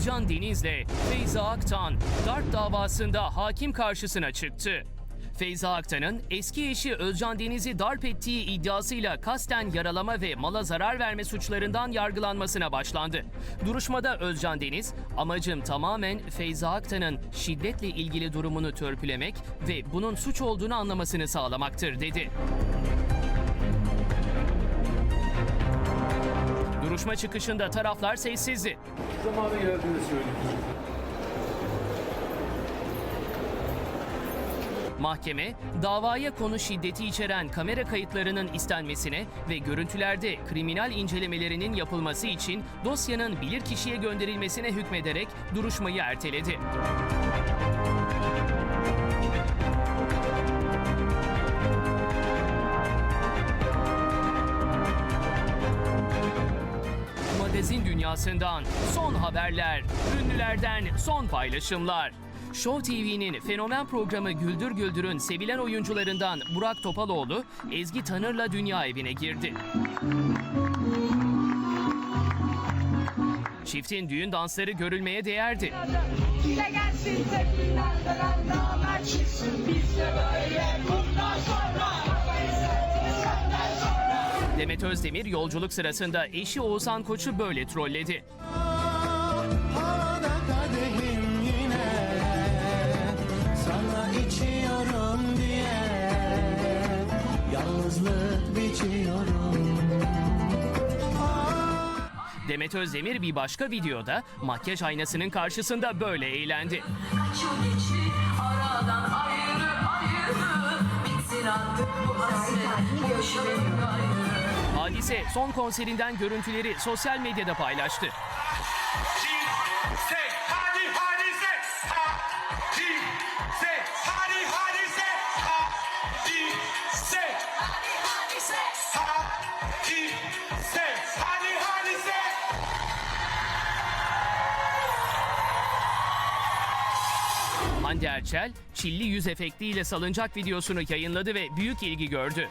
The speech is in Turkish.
Özcan Deniz'le Feyza Aktan darp davasında hakim karşısına çıktı. Feyza Aktan'ın eski eşi Özcan Deniz'i darp ettiği iddiasıyla kasten yaralama ve mala zarar verme suçlarından yargılanmasına başlandı. Duruşmada Özcan Deniz, amacım tamamen Feyza Aktan'ın şiddetle ilgili durumunu törpülemek ve bunun suç olduğunu anlamasını sağlamaktır dedi. Duruşma çıkışında taraflar sessizdi. Zamanı geldiğini söyleyeyim. Mahkeme, davaya konu şiddeti içeren kamera kayıtlarının istenmesine ve görüntülerde kriminal incelemelerinin yapılması için dosyanın bilirkişiye gönderilmesine hükmederek duruşmayı erteledi. Magazin dünyasından son haberler, ünlülerden son paylaşımlar. Show TV'nin fenomen programı Güldür Güldür'ün sevilen oyuncularından Burak Topaloğlu, Ezgi Tanır'la dünya evine girdi. Çiftin düğün dansları görülmeye değerdi. Gelsin Demet Özdemir yolculuk sırasında eşi Oğuzhan Koç'u böyle trolledi. Demet Özdemir bir başka videoda makyaj aynasının karşısında böyle eğlendi. Kaç ayrı ayrı bu Hadise son konserinden görüntüleri sosyal medyada paylaştı. Hande Erçel, çilli yüz efektiyle salıncak videosunu yayınladı ve büyük ilgi gördü.